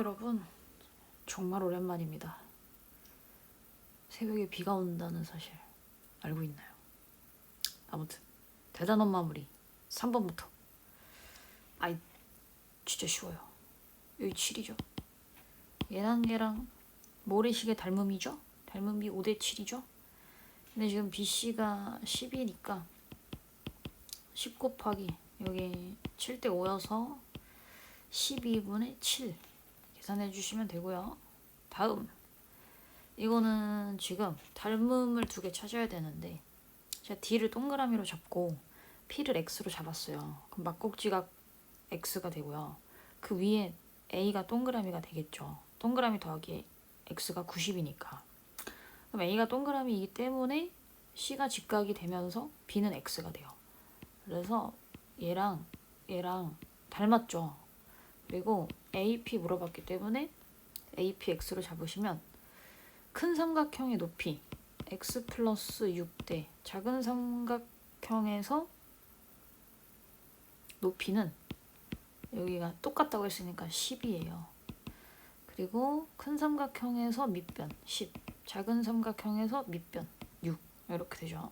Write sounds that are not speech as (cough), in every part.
여러분 정말 오랜만입니다. 새벽에 비가 온다는 사실 알고 있나요? 아무튼 대단한 마무리 3번부터 아이 진짜 쉬워요. 여기 7이죠. 얘랑 얘랑 모래시계 닮음이죠? 닮음이 5대 7이죠? 근데 지금 BC가 10이니까 10 곱하기 여기 7대 5여서 12분의 7 계산해 주시면 되고요. 다음 이거는 지금 닮음을 두 개 찾아야 되는데 제가 D를 동그라미로 잡고 P를 X로 잡았어요. 그럼 막꼭지가 X가 되고요. 그 위에 A가 동그라미가 되겠죠. 동그라미 더하기 X가 90이니까. 그럼 A가 동그라미이기 때문에 C가 직각이 되면서 B는 X가 돼요. 그래서 얘랑 얘랑 닮았죠. 그리고 AP 물어봤기 때문에 APX로 잡으시면 큰 삼각형의 높이 x 플러스 6대 작은 삼각형에서 높이는 여기가 똑같다고 했으니까 10이에요. 그리고 큰 삼각형에서 밑변 10, 작은 삼각형에서 밑변 6 이렇게 되죠.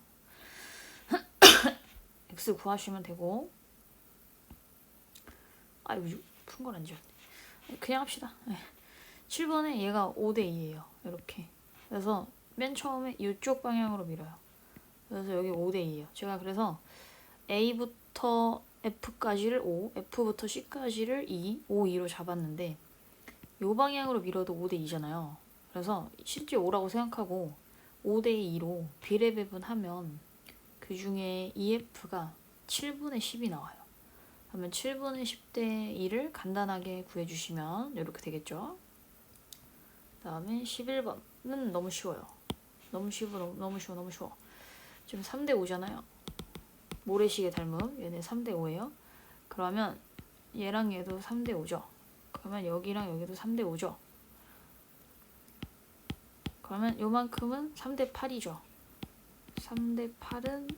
(coughs) x 구하시면 되고 아유 푼건 아니죠. 그냥 합시다. 네. 7번에 얘가 5대 2예요. 이렇게. 그래서 맨 처음에 이쪽 방향으로 밀어요. 그래서 여기 5대 2예요. 제가 그래서 A부터 F까지를 5, F부터 C까지를 2, 5, 2로 잡았는데 이 방향으로 밀어도 5대 2잖아요. 그래서 실제 5라고 생각하고 5대 2로 비례 배분하면 그 중에 EF가 7분의 10이 나와요. 그러면 7분의 10대 2를 간단하게 구해주시면 이렇게 되겠죠. 다음에 11번은 너무 쉬워요. 너무 쉬워, 너무, 너무 쉬워, 너무 쉬워. 지금 3대 5잖아요. 모래시계 닮음. 얘네 3대 5예요. 그러면 얘랑 얘도 3대 5죠. 그러면 여기랑 여기도 3대 5죠. 그러면 요만큼은 3대 8이죠. 3대 8은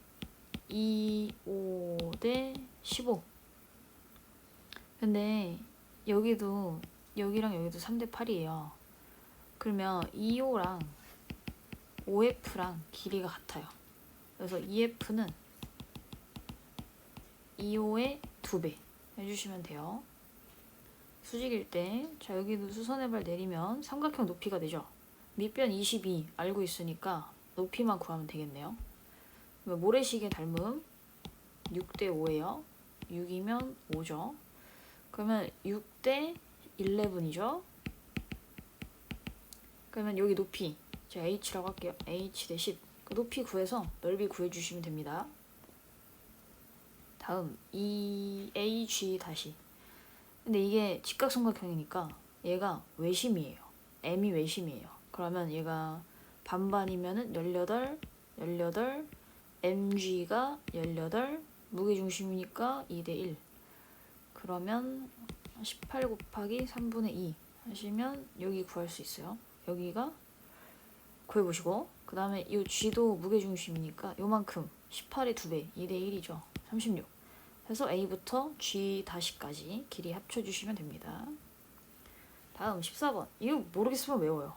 2, 5대 15. 근데 여기도 여기랑 여기도 3대 8이에요. 그러면 2호랑 5F랑 길이가 같아요. 그래서 2F는 2호의 2배 해주시면 돼요. 수직일 때, 자, 여기도 수선의 발 내리면 삼각형 높이가 되죠. 밑변 22 알고 있으니까 높이만 구하면 되겠네요. 모래시계 닮음 6대 5예요. 6이면 5죠. 그러면 6대 11이죠. 그러면 여기 높이 제가 h라고 할게요. h 대 10. 그 높이 구해서 넓이 구해주시면 됩니다. 다음 이 ag 다시. 근데 이게 직각삼각형이니까 얘가 외심이에요. m이 외심이에요. 그러면 얘가 반반이면은 18, 18, mg가 18, 무게중심이니까 2대 1. 그러면 18 곱하기 3분의 2 하시면 여기 구할 수 있어요. 여기가 구해보시고 그 다음에 이 G도 무게중심이니까 요만큼 18의 2배 2대 1이죠. 36 해서 A부터 G 다시까지 길이 합쳐주시면 됩니다. 다음 14번. 이거 모르겠으면 외워요.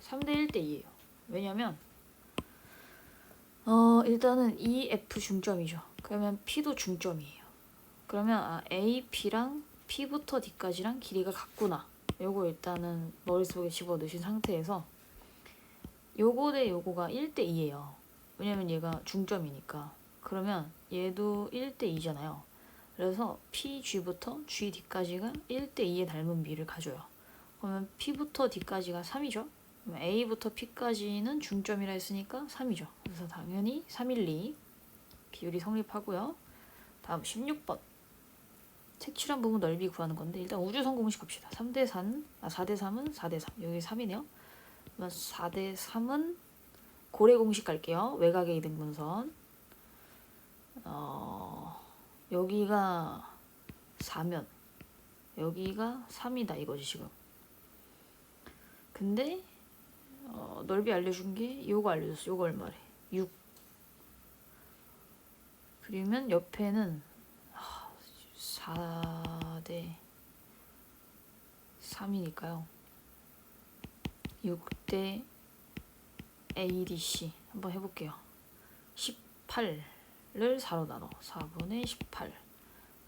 3대 1대 2예요. 왜냐면 어 일단은 EF 중점이죠. 그러면 P도 중점이에요 그러면 아, A, P랑 P부터 D까지랑 길이가 같구나 요거 일단은 머릿속에 집어넣으신 상태에서 요거 대 요거가 1대 2예요. 왜냐면 얘가 중점이니까. 그러면 얘도 1대 2잖아요. 그래서 PG부터 GD까지가 1대 2의 닮은 비를 가져요. 그러면 P부터 D까지가 3이죠. 그러면 A부터 P까지는 중점이라 했으니까 3이죠. 그래서 당연히 3, 1, 2 비율이 성립하고요. 다음 16번. 색칠한 부분 넓이 구하는 건데 일단 우주선 공식 갑시다. 3대 3, 아 4대 3은 4대 3. 여기 3이네요. 그러면 4대 3은 고래 공식 갈게요. 외곽의 이등분선. 어, 여기가 4면 여기가 3이다 이거지 지금. 근데 어, 넓이 알려준 게 요거 알려줬어. 요거 얼마래? 6. 그러면 옆에는 4대 3이니까요. 6대 ADC 한번 해볼게요. 18을 4로 나눠 4분의 18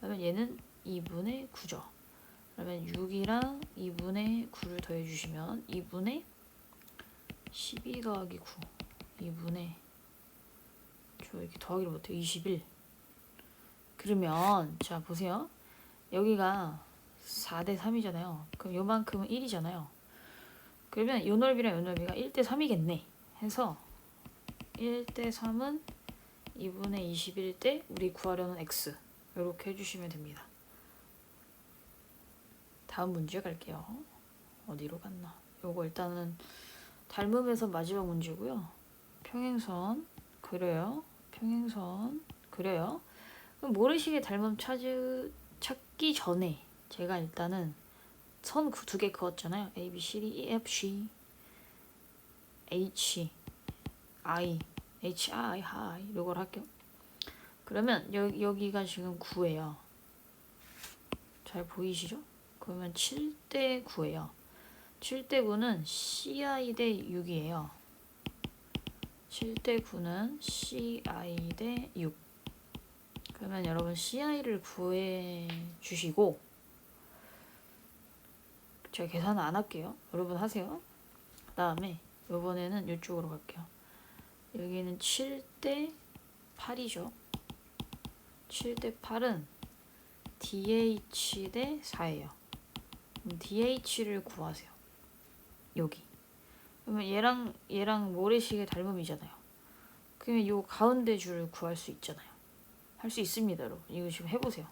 그러면 얘는 2분의 9죠. 그러면 6이랑 2분의 9를 더해주시면 2분의 12 더하기 9 2분의 저 이렇게 더하기를 못해 21 그러면 자 보세요. 여기가 4대 3이잖아요. 그럼 요만큼은 1이잖아요. 그러면 요 넓이랑 요 넓이가 1대 3이겠네. 해서 1대 3은 2분의 21대 우리 구하려는 x. 이렇게 해주시면 됩니다. 다음 문제 갈게요. 어디로 갔나? 요거 일단은 닮음에서 마지막 문제고요. 평행선 그려요. 평행선 그럼 모래시계 닮음 찾으, 찾기 전에 제가 일단은 선 두 개 그었잖아요. A, B, C, D, E, F, G H, I H, I, I 이걸 할게요. 그러면 여, 여기가 지금 9예요. 잘 보이시죠? 그러면 7대 9예요. 7대 9는 CI 대 6이에요. 7대 9는 CI 대 6. 그러면 여러분 CI를 구해 주시고 제가 계산은 안 할게요. 여러분 하세요. 그 다음에 이번에는 이쪽으로 갈게요. 여기는 7대 8이죠. 7대 8은 DH 대 4예요. 그럼 DH를 구하세요. 여기. 그러면 얘랑 얘랑 모래시계 닮음이잖아요. 그러면 요 가운데 줄을 구할 수 있잖아요. 할 수 있습니다, 여러분. 이거 지금 해보세요.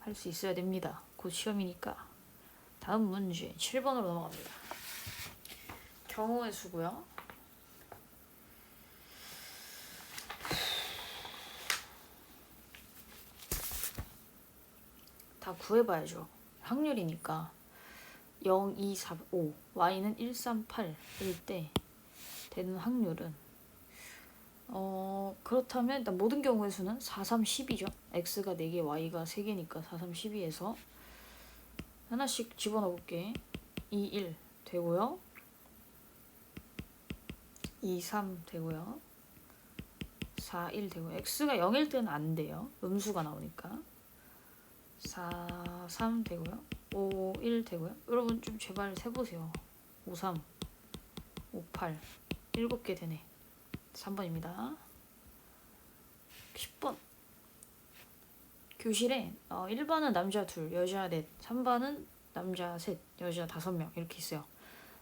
할 수 있어야 됩니다. 곧 시험이니까. 다음 문제 7번으로 넘어갑니다. 경우의 수고요. 다 구해봐야죠. 확률이니까. 0, 2, 4, 5 y는 1, 3, 8일 때 되는 확률은 어 그렇다면 일단 모든 경우의 수는 4, 3, 10이죠. X가 4개 y가 3개니까 4, 3, 12에서 하나씩 집어넣어 볼게. 2, 1 되고요. 2, 3 되고요. 4, 1 되고 x가 0일 때는 안 돼요. 음수가 나오니까. 4, 3 되고요. 5, 1 되고요. 여러분 좀 제발 세보세요. 5, 3, 5, 8 7개 되네. 3번입니다. 10번 교실에 어, 1번은 남자 둘, 여자 넷, 3번은 남자 셋, 여자 다섯 명 이렇게 있어요.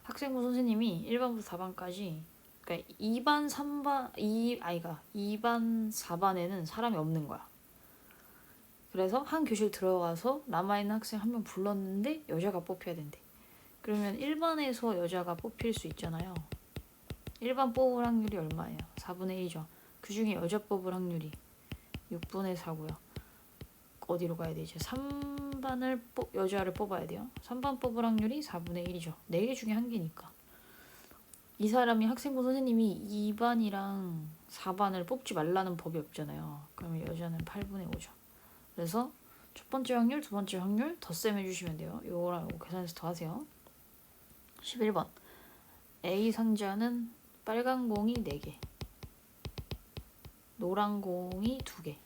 학생부 선생님이 1번부터 4번까지 그러니까 2반, 3반, 2 아이가 2반, 4반에는 사람이 없는 거야. 그래서 한 교실 들어가서 남아있는 학생 한 명 불렀는데 여자가 뽑혀야 된대. 그러면 1반에서 여자가 뽑힐 수 있잖아요. 1반 뽑을 확률이 얼마예요? 4분의 1이죠. 그 중에 여자 뽑을 확률이 6분의 4고요. 어디로 가야 되지? 3반을 뽑, 여자를 뽑아야 돼요. 3반 뽑을 확률이 4분의 1이죠. 4개 중에 한 개니까. 이 사람이 학생부 선생님이 2반이랑 4반을 뽑지 말라는 법이 없잖아요. 그러면 여자는 8분의 5죠. 그래서 첫 번째 확률, 두 번째 확률 덧셈 해주시면 돼요. 요거랑 요거 계산해서 더하세요. 11번 A 상자는 빨간 공이 4개 노란 공이 2개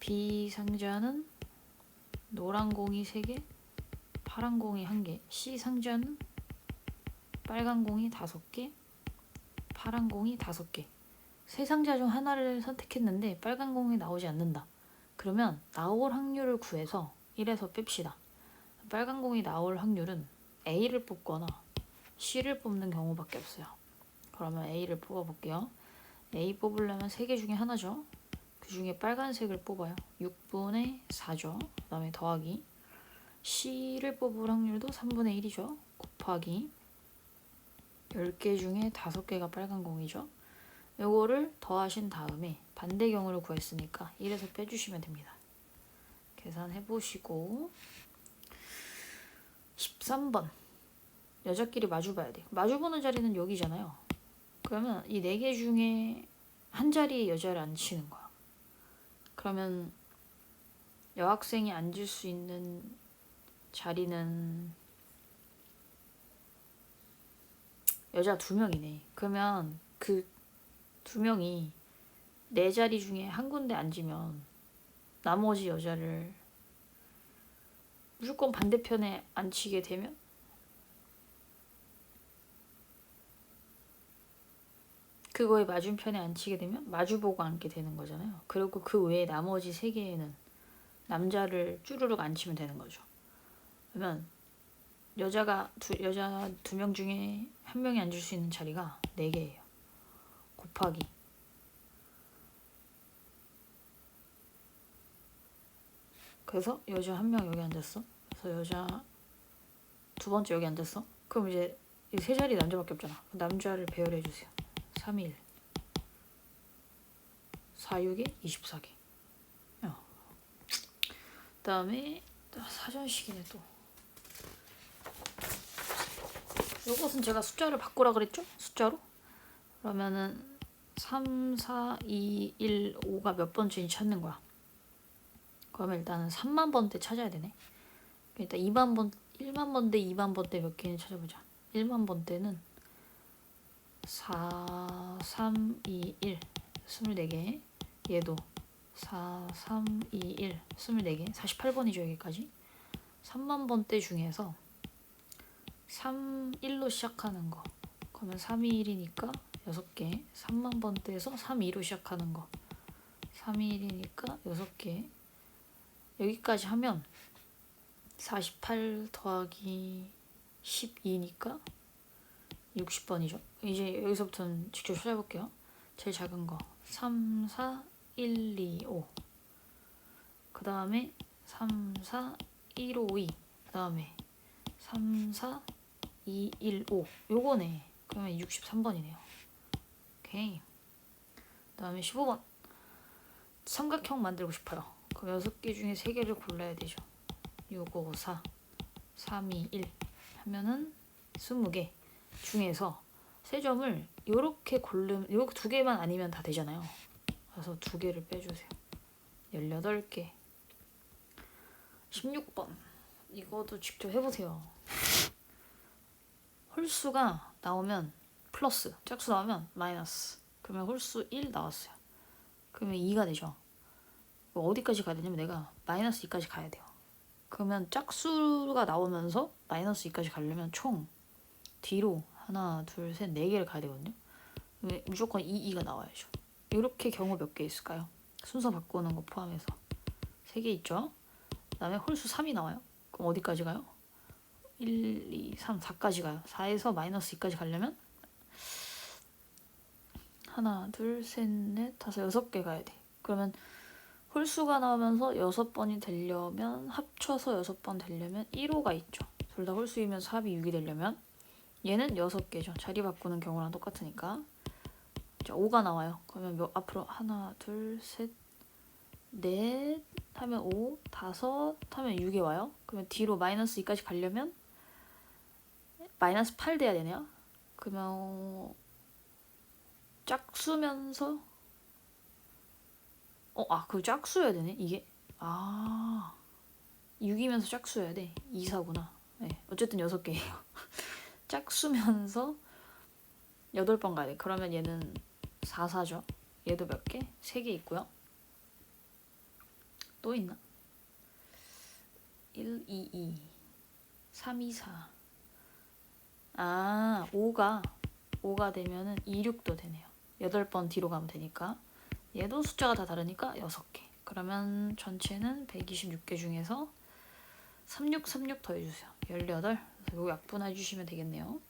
B 상자는 노란 공이 3개 파란 공이 1개 C 상자는 빨간 공이 5개 파란 공이 5개 세 상자 중 하나를 선택했는데 빨간 공이 나오지 않는다. 그러면 나올 확률을 구해서 1에서 뺍시다. 빨간 공이 나올 확률은 A를 뽑거나 C를 뽑는 경우밖에 없어요. 그러면 A를 뽑아볼게요. A 뽑으려면 3개 중에 하나죠. 그 중에 빨간색을 뽑아요. 6분의 4죠. 그 다음에 더하기 C를 뽑을 확률도 3분의 1이죠. 곱하기 10개 중에 5개가 빨간 공이죠. 요거를 더하신 다음에 반대 경우를 구했으니까 1에서 빼주시면 됩니다. 계산해 보시고 13번 여자끼리 마주 봐야 돼요. 마주 보는 자리는 여기잖아요. 그러면 이 네 개 중에 한 자리에 여자를 앉히는 거야. 그러면 여학생이 앉을 수 있는 자리는 여자 두 명이네. 그러면 그 두 명이 네 자리 중에 한 군데 앉으면 나머지 여자를 무조건 반대편에 앉히게 되면 그거에 맞은편에 앉히게 되면 마주보고 앉게 되는 거잖아요. 그리고 그 외에 나머지 세 개에는 남자를 쭈르륵 앉히면 되는 거죠. 그러면 여자가 두 여자 두 명 중에 한 명이 앉을 수 있는 자리가 네 개예요. 곱하기 그래서 여자 한 명 여기 앉았어. 그래서 여자 두 번째 여기 앉았어. 그럼 이제 이 세 자리 남자밖에 없잖아. 남자를 배열해 주세요. 3, 1 4, 6에 24개. 어. 그다음에 사전식이네 또. 요것은 제가 숫자를 바꾸라 그랬죠? 숫자로? 그러면은 3, 4, 2, 1, 5가 몇 번째인지 찾는 거야. 그러면 일단은 3만 번대 찾아야 되네. 일단 2만 번, 1만 번대, 2만 번대 몇 개인지 찾아보자. 1만 번대는 4, 3, 2, 1 24개. 얘도 4, 3, 2, 1 24개. 48번이죠 여기까지. 3만 번대 중에서 3, 1로 시작하는 거. 그러면 3, 2, 1이니까 6개. 3만 번대에서 3, 2로 시작하는 거. 3, 2, 1이니까 6개. 여기까지 하면 48 더하기 12니까 60번이죠. 이제 여기서부터는 직접 찾아볼게요. 제일 작은 거 3, 4, 1, 2, 5. 그 다음에 3, 4, 1, 5, 2. 그 다음에 3, 4, 2, 1, 5. 요거네. 그러면 63번이네요. 오케이. 그 다음에 15번. 삼각형 만들고 싶어요. 그럼 6개 중에 3개를 골라야 되죠. 6, 5, 4, 3, 2, 1 하면은 20개 중에서 세 점을 이렇게 고르면 이렇게 두 개만 아니면 다 되잖아요. 그래서 두 개를 빼주세요. 18개 16번 이것도 직접 해보세요. 홀수가 나오면 플러스 짝수 나오면 마이너스 그러면 홀수 1 나왔어요. 그러면 2가 되죠. 뭐 어디까지 가야 되냐면 내가 마이너스 2까지 가야 돼요. 그러면 짝수가 나오면서 마이너스 2까지 가려면 총 뒤로 하나, 둘, 셋, 네 개를 가야 되거든요. 무조건 2, 2가 나와야죠. 이렇게 경우 몇 개 있을까요? 순서 바꾸는 거 포함해서 세개 있죠. 그다음에 홀수 3이 나와요. 그럼 어디까지 가요? 1, 2, 3, 4까지 가요. 4에서 마이너스 2까지 가려면 하나, 둘, 셋, 넷, 다섯, 여섯 개 가야 돼. 그러면 홀수가 나오면서 여섯 번이 되려면 합쳐서 여섯 번 되려면 1호가 있죠. 둘 다 홀수이면 4이 6이 되려면 얘는 여섯 개죠. 자리 바꾸는 경우랑 똑같으니까. 자, 5가 나와요. 그러면 몇 앞으로 하나, 둘, 셋, 넷 하면 5, 다섯 하면 6이 와요. 그러면 뒤로 마이너스 2까지 가려면 마이너스 8 돼야 되네요. 그러면 짝수면서 어, 아, 그 짝수여야 되네. 이게 아 6이면서 짝수여야 돼. 2, 4구나. 네, 어쨌든 6개예요. (laughs) 짝수면서 8번 가야 돼. 그러면 얘는 4, 4죠. 얘도 몇 개? 3개 있고요. 또 있나? 1, 2, 2 3, 2, 4 아, 5가 5가 되면은 2, 6도 되네요. 8번 뒤로 가면 되니까 얘도 숫자가 다 다르니까 6개. 그러면 전체는 126개 중에서 36, 36 더해주세요. 18. 이거 약분해 주시면 되겠네요.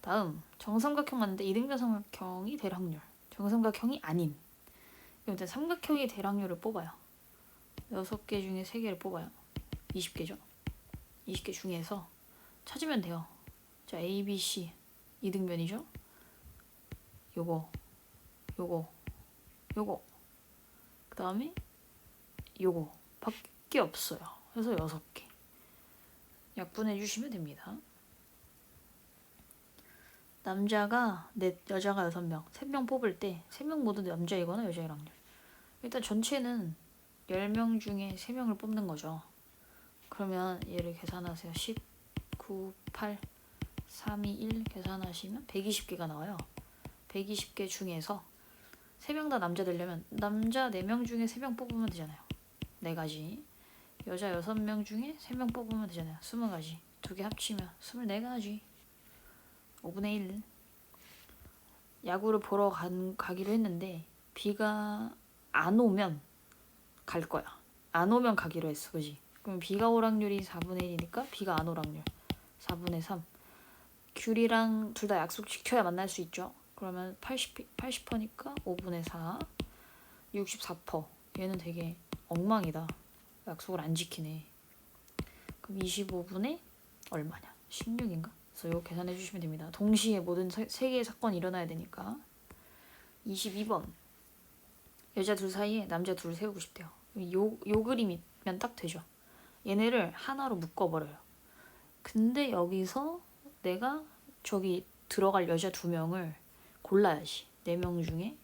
다음 정삼각형 맞는데 이등변 삼각형이 될 확률. 정삼각형이 아닌. 그럼 일단 삼각형이 될 확률을 뽑아요. 6개 중에 3개를 뽑아요. 20개죠. 20개 중에서 찾으면 돼요. 자, A, B, C 이등변이죠. 요거, 요거, 요거. 그 다음에 요거 밖에 없어요. 그래서 6개. 약분해 주시면 됩니다. 남자가 넷, 여자가 여섯 명, 세 명 뽑을 때 세 명 모두 남자이거나 여자일 확률. 일단 전체는 10명 중에 3명을 뽑는 거죠. 그러면 얘를 계산하세요. 10, 9, 8, 3, 2, 1 계산하시면 120개가 나와요. 120개 중에서 3명 다 남자 되려면 남자 4명 중에 3명 뽑으면 되잖아요. 4가지. 여자 6명 중에 3명 뽑으면 되잖아요. 20가지. 두 개 합치면 24가지. 5분의 1. 야구를 보러 간, 가기로 했는데 비가 안 오면 갈 거야. 안 오면 가기로 했어. 그지? 그럼 비가 올 확률이 4분의 1이니까 비가 안 올 확률 4분의 3. 귤이랑 둘 다 약속 지켜야 만날 수 있죠. 그러면 80, 80%니까 5분의 4. 64%. 얘는 되게 엉망이다. 약속을 안 지키네. 그럼 25분의 얼마냐? 16인가? 그래서 이거 계산해 주시면 됩니다. 동시에 모든 세, 세 개의 사건이 일어나야 되니까. 22번. 여자 둘 사이에 남자 둘 세우고 싶대요. 요, 요 그림이면 딱 되죠. 얘네를 하나로 묶어버려요. 근데 여기서 내가 저기 들어갈 여자 두 명을 골라야지. 네 명 중에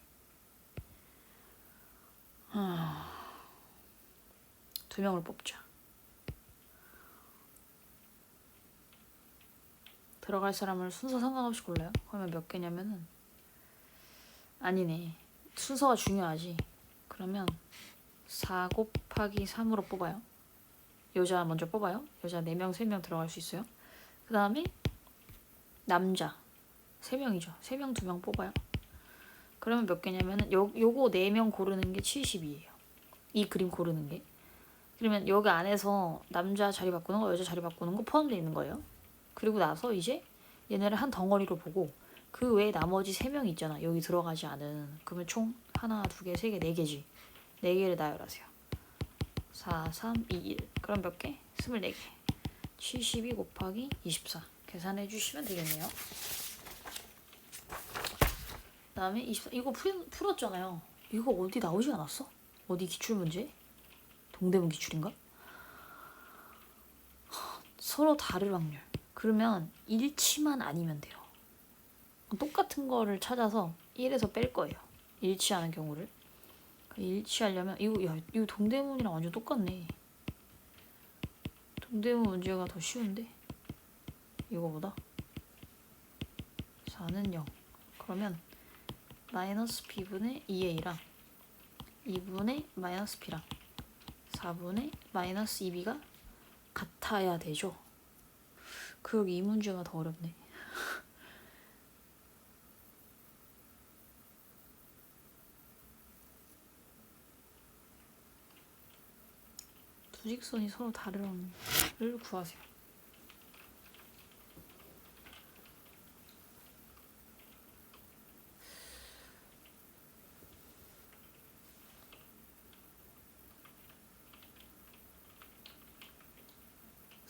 두 명을 뽑자. 들어갈 사람을 순서 상관없이 골라요. 그러면 몇 개냐면은 아니네. 순서가 중요하지. 그러면 4 곱하기 3으로 뽑아요. 여자 먼저 뽑아요. 여자 4명, 3명 들어갈 수 있어요. 그 다음에 남자 3명이죠. 3명, 2명 뽑아요. 그러면 몇 개냐면은 요, 요거 4명 고르는 게 70이에요. 이 그림 고르는 게. 그러면 여기 안에서 남자 자리 바꾸는 거, 여자 자리 바꾸는 거 포함되어 있는 거예요. 그리고 나서 이제 얘네를 한 덩어리로 보고 그 외에 나머지 3명 있잖아. 여기 들어가지 않은. 그러면 총 하나, 두 개, 세 개, 네 개지. 네 개를 나열하세요. 4, 3, 2, 1. 그럼 몇 개? 24개. 72 곱하기 24. 계산해 주시면 되겠네요. 그 다음에 24. 이거 풀, 풀었잖아요. 이거 어디 나오지 않았어? 어디 기출 문제? 동대문 기출인가? 서로 다를 확률. 그러면 일치만 아니면 돼요. 똑같은 거를 찾아서 1에서 뺄 거예요. 일치하는 경우를. 일치하려면 이거 야 이거 동대문이랑 완전 똑같네. 동대문 문제가 더 쉬운데 이거보다 4는 0. 그러면 마이너스 b분의 2a랑 2분의 마이너스 b랑 4분의 마이너스 2b가 같아야 되죠. 그러게 이 문제가 더 어렵네. (laughs) 두 직선이 서로 다른 확률을 구하세요.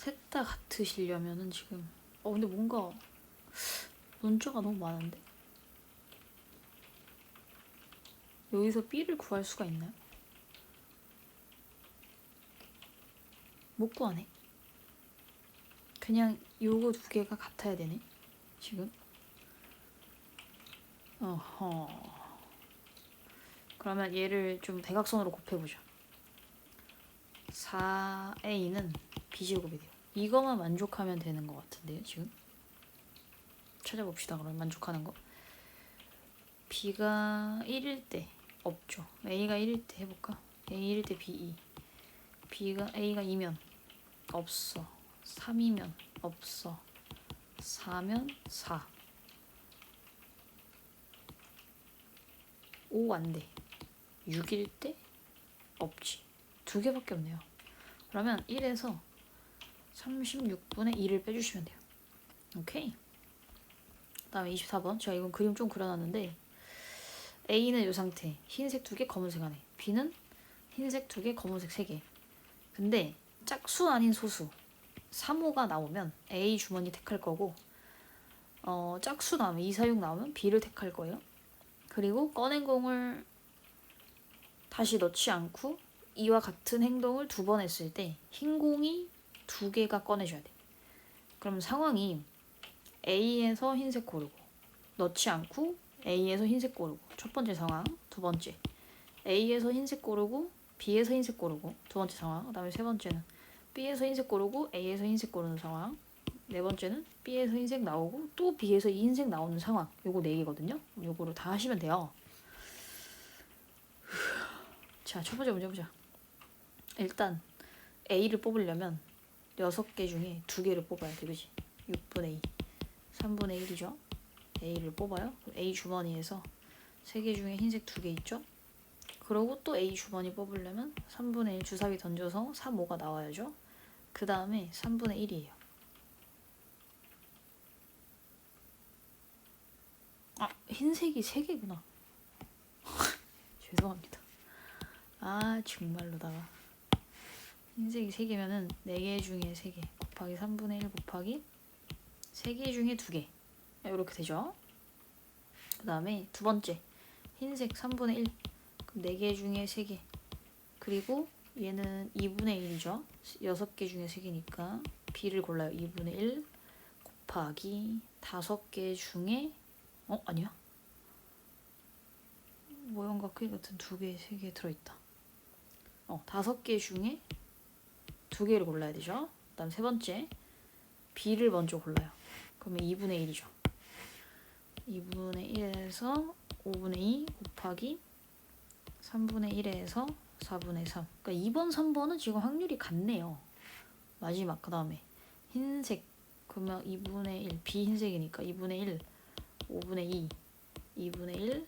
셋 다 같으시려면은 지금 어 근데 뭔가 문자가 너무 많은데 여기서 B를 구할 수가 있나요? 못 구하네. 그냥 요거 두 개가 같아야 되네. 지금. 어허. 그러면 얘를 좀 대각선으로 곱해보자. 4a는 b제곱이 돼요. 이거만 만족하면 되는 것 같은데요, 지금? 찾아봅시다, 그럼 만족하는 거. b가 1일 때 없죠. a가 1일 때 해볼까? a 1일 때 b 2. b가 a가 2면 없어. 3이면 없어. 4면 4. 5 안 돼. 6일 때 없지. 두 개밖에 없네요. 그러면 1에서 36분의 2를 빼주시면 돼요. 오케이. 다음에 24번. 제가 이건 그림 좀 그려놨는데 A는 이 상태. 흰색 두 개, 검은색 안에. B는 흰색 두 개, 검은색 세 개. 근데 짝수 아닌 소수 3호가 나오면 A 주머니 택할 거고 어, 짝수 나오면 2, 4, 6 나오면 B를 택할 거예요. 그리고 꺼낸 공을 다시 넣지 않고 이와 같은 행동을 두 번 했을 때 흰 공이 두 개가 꺼내줘야 돼. 그럼 상황이 A에서 흰색 고르고 넣지 않고 A에서 흰색 고르고 첫 번째 상황, 두 번째 A에서 흰색 고르고 B에서 흰색 고르고 두 번째 상황, 그다음에 세 번째는 B에서 흰색 고르고 A에서 흰색 고르는 상황. 네 번째는 B에서 흰색 나오고 또 B에서 이 흰색 나오는 상황. 요거 네 개거든요. 요거를 다 하시면 돼요. 자, 첫 번째 문제 보자. 일단 A를 뽑으려면 여섯 개 중에 두 개를 뽑아야 돼, 그지? 6분의 2, 3분의 1이죠. A를 뽑아요. A 주머니에서 세 개 중에 흰색 두 개 있죠? 그러고 또 A 주머니 뽑으려면 3분의 1 주사위 던져서 3, 5가 나와야죠. 그 다음에 3분의 1이에요. 아, 흰색이 세 개구나. (laughs) 죄송합니다. 아, 정말로다가. 흰색이 세 개면은 네개 중에 세개 곱하기 3분의 1 곱하기 세개 중에 두 개. 이렇게 되죠. 그 다음에 두 번째. 흰색 3분의 1. 그럼 네개 중에 세 개. 그리고 얘는 2분의 1이죠. 여섯 개 중에 세 개니까 B를 골라요. 2분의 1 곱하기 다섯 개 중에 어 아니야? 모형과 크기 같은 두 개, 세개 들어있다. 어 다섯 개 중에 두 개를 골라야 되죠. 그다음 세 번째 B를 먼저 골라요. 그러면 2분의 1이죠. 2분의 1에서 5분의 2 곱하기 3분의 1에서 4분의 3. 그러니까 2번, 3번은 지금 확률이 같네요. 마지막 그 다음에 흰색 그러면 2분의 1 비흰색이니까 2분의 1 5분의 2 2분의 1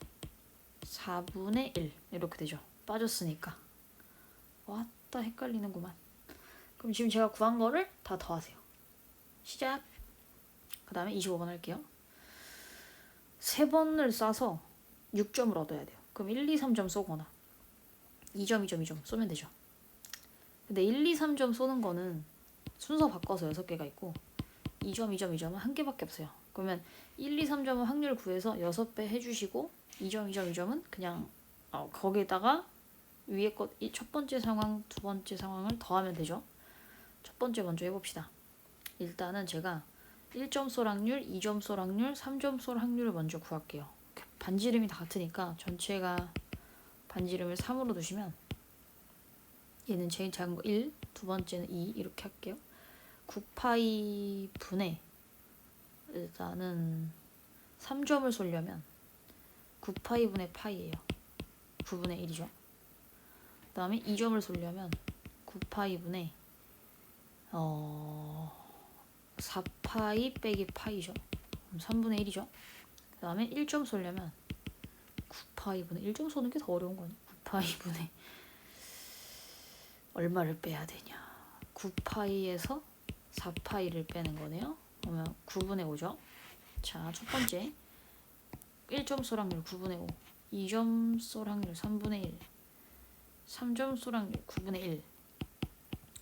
4분의 1 이렇게 되죠. 빠졌으니까 왔다 헷갈리는구만. 그럼 지금 제가 구한 거를 다 더하세요. 시작. 그 다음에 25번 할게요. 세 번을 싸서 6점을 얻어야 돼요. 그럼 1, 2, 3점 쏘거나 2점, 2점, 2점 쏘면 되죠. 근데 1, 2, 3점 쏘는 거는 순서 바꿔서 6개가 있고 2점, 2점, 2점은 한 개밖에 없어요. 그러면 1, 2, 3점은 확률 구해서 6배 해주시고 2점, 2점, 2점은 그냥 어, 거기에다가 위에 것 첫 번째 상황, 두 번째 상황을 더하면 되죠. 첫 번째 먼저 해봅시다. 일단은 제가 1점 쏠 확률, 2점 쏠 확률, 3점 쏠 확률을 먼저 구할게요. 반지름이 다 같으니까 전체가 반지름을 3으로 두시면 얘는 제일 작은 거 1, 두 번째는 2 이렇게 할게요. 9파이 분의 일단은 3점을 쏠려면 9파이 분의 파이예요. 9분의 1이죠. 그 다음에 2점을 쏠려면 9파이 분의 어 4파이 빼기 파이죠. 그럼 3분의 1이죠. 그 다음에 1점 쏠려면 9파이분의 1점 쏘는 게 더 어려운 거니. 9파이분의 얼마를 빼야 되냐. 9파이에서 4파이를 빼는 거네요. 그러면 9분의 5죠. 자 첫 번째. 1점 쏠확률 9분의 5 2점 쏠확률 3분의 1 3점 쏠확률 9분의 1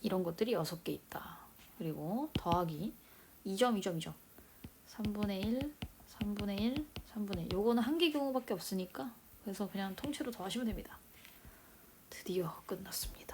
이런 것들이 6개 있다 그리고 더하기 2점 2점 2점 3분의 1 3분의 1 3분의 1 요거는 한 개 경우밖에 없으니까 그래서 그냥 통째로 더하시면 됩니다. 드디어 끝났습니다.